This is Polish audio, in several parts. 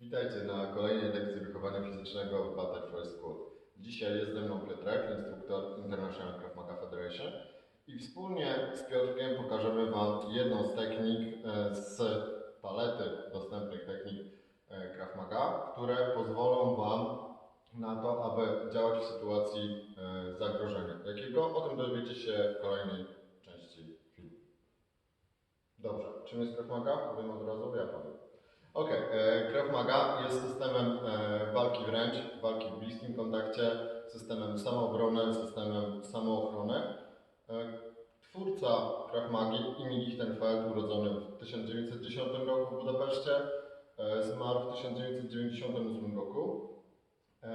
Witajcie na kolejnej lekcji wychowania fizycznego w Butterfly School. Dzisiaj jest ze mną Piotrek, instruktor International Krav Maga Federation i wspólnie z Piotrkiem pokażemy Wam jedną z technik e, z palety dostępnych technik e, Krav Maga, które pozwolą Wam na to, aby działać w sytuacji e, zagrożenia. Jakiego? O tym dowiecie się w kolejnej części filmu. Dobrze, czym jest Krav Maga? Powiem od razu, ja powiem. Okej, okay. Krav Maga jest systemem e, walki wręcz, walki w bliskim kontakcie, systemem samoobrony, systemem samoochrony. E, twórca Krav Magi, Emil Lichtenfeld, urodzony w 1910 roku w Budapeszcie, e, zmarł w 1998 roku. E,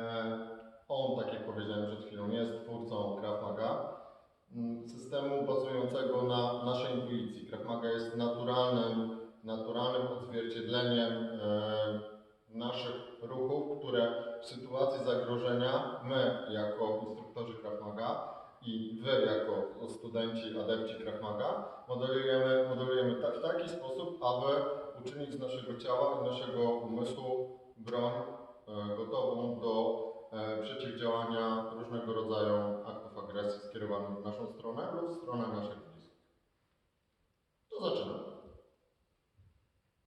on, tak jak powiedziałem przed chwilą, jest twórcą Krav Maga, m, systemu bazującego na naszej intuicji. Krav Maga jest naturalnym naturalnym odzwierciedleniem e, naszych ruchów, które w sytuacji zagrożenia my jako instruktorzy Krav i wy jako studenci, adepci Krav Maga modelujemy, modelujemy w taki sposób, aby uczynić z naszego ciała i naszego umysłu broń e, gotową do e, przeciwdziałania różnego rodzaju aktów agresji skierowanych w naszą stronę lub w stronę naszych bliskich. To zaczynamy.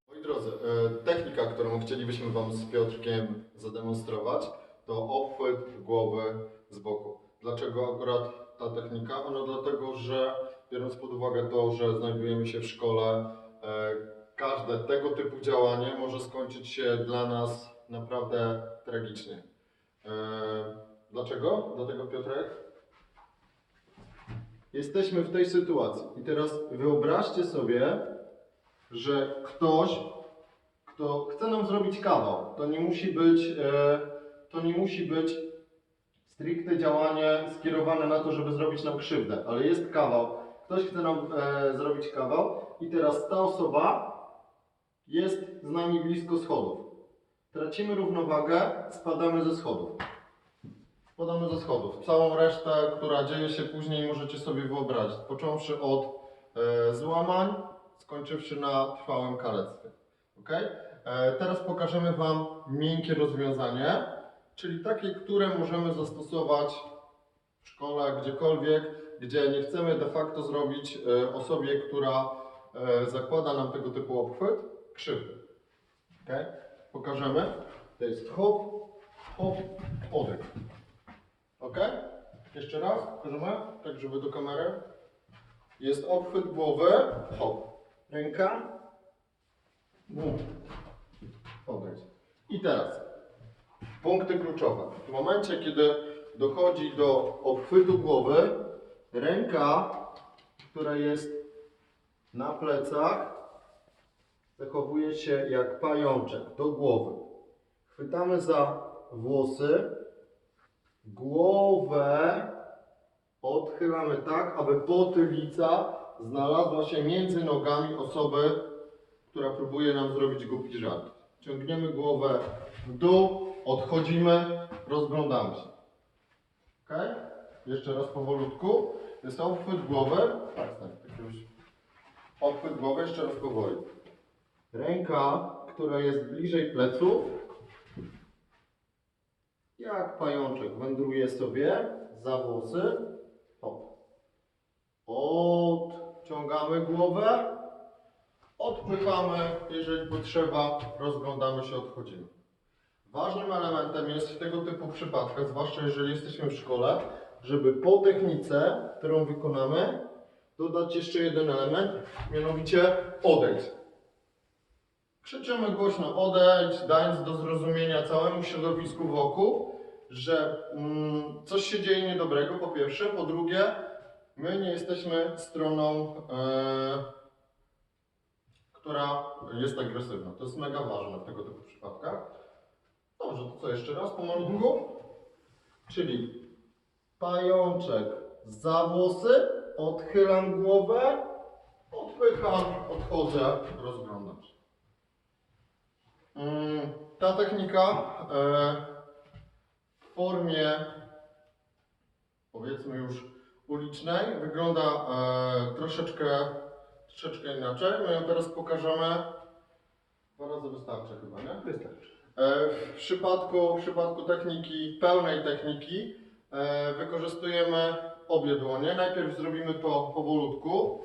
Moi drodzy, e, technika, którą chcielibyśmy Wam z Piotrkiem zademonstrować, to obchwyt głowy z boku. Dlaczego akurat ta technika? Ano dlatego, że biorąc pod uwagę to, że znajdujemy się w szkole, e, każde tego typu działanie może skończyć się dla nas naprawdę tragicznie. E, Dlaczego? Dlatego Piotrek? Jesteśmy w tej sytuacji i teraz wyobraźcie sobie, że ktoś, kto chce nam zrobić kawał, to nie musi być, e, to nie musi być stricte działanie skierowane na to, żeby zrobić nam krzywdę, ale jest kawał. Ktoś chce nam e, zrobić kawał i teraz ta osoba jest z nami blisko schodów. Tracimy równowagę, spadamy ze schodów. Spadamy ze schodów. Całą resztę, która dzieje się później, możecie sobie wyobrazić. Począwszy od e, złamań, skończywszy na trwałym kalectwie. Ok? E, teraz pokażemy Wam miękkie rozwiązanie, czyli takie, które możemy zastosować w szkole, gdziekolwiek, gdzie nie chcemy de facto zrobić e, osobie, która e, zakłada nam tego typu obchwyt, krzywdy. Ok? Pokażemy. To jest hop, hop, oddech. Ok? Jeszcze raz, pokażemy, tak żeby do kamery. Jest obchwyt głowy, hop. Ręka. No. Odejdź. I teraz punkty kluczowe. W momencie, kiedy dochodzi do obchwytu głowy, ręka, która jest na plecach, zachowuje się jak pajączek do głowy. Chwytamy za włosy, głowę odchylamy tak, aby potylica znalazła się między nogami osoby, która próbuje nam zrobić głupi żart. Ciągniemy głowę w dół, odchodzimy, rozglądamy się. Ok? Jeszcze raz powolutku. Jest obchwyt głowy. Tak, tak, tak już. Obchwyt głowy, jeszcze raz powoli. Ręka, która jest bliżej pleców, jak pajączek wędruje sobie za włosy. Hop. Odciągamy głowę, odpychamy, jeżeli potrzeba, rozglądamy się, odchodzimy. Ważnym elementem jest w tego typu przypadkach, zwłaszcza jeżeli jesteśmy w szkole, żeby po technice, którą wykonamy, dodać jeszcze jeden element, mianowicie odejdź. Krzyczymy głośno odejdź, dając do zrozumienia całemu środowisku wokół, że mm, coś się dzieje niedobrego, po pierwsze. Po drugie, my nie jesteśmy stroną, e, która jest agresywna. To jest mega ważne w tego typu przypadkach. Dobrze, to co jeszcze raz pomalutku? Czyli pajączek za włosy, odchylam głowę, odpycham, odchodzę, rozglądam się. Mm, Ta technika e, w formie powiedzmy już ulicznej wygląda e, troszeczkę, troszeczkę inaczej. My ją teraz pokażemy. Dwa razy wystarczy chyba, nie? Wystarczy. E, W przypadku, w przypadku techniki, pełnej techniki, e, wykorzystujemy obie dłonie. Najpierw zrobimy to powolutku.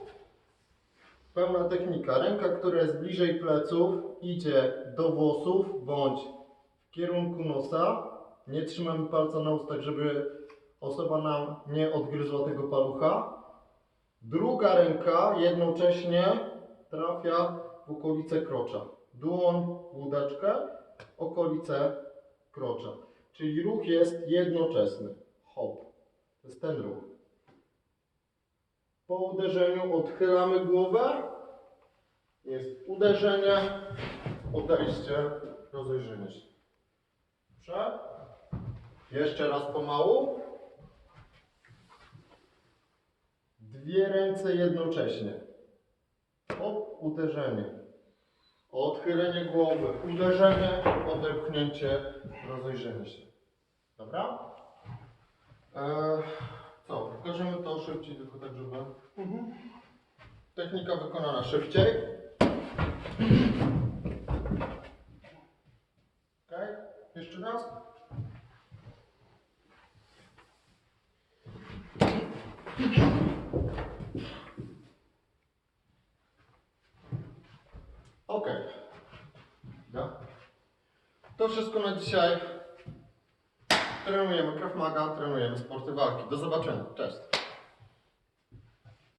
Pełna technika. Ręka, która jest bliżej pleców, idzie do włosów bądź w kierunku nosa. Nie trzymamy palca na ustach, żeby osoba nam nie odgryzła tego palucha. Druga ręka jednocześnie trafia w okolice krocza. Dłoń łódeczkę, okolice krocza. Czyli ruch jest jednoczesny. Hop. To jest ten ruch. Po uderzeniu odchylamy głowę. Jest uderzenie, odejście, rozejrzenie się. Dobrze? Jeszcze raz pomału. Dwie ręce jednocześnie. Hop, uderzenie. Odchylenie głowy, uderzenie, odepchnięcie, rozejrzenie się. Dobra? Eee, co, pokażemy to szybciej, tylko tak, żeby... Technika wykonana szybciej. Ok? Jeszcze raz. Ok. Ja. To wszystko na dzisiaj. Trenujemy Krav Maga, trenujemy sporty walki. Do zobaczenia. Cześć.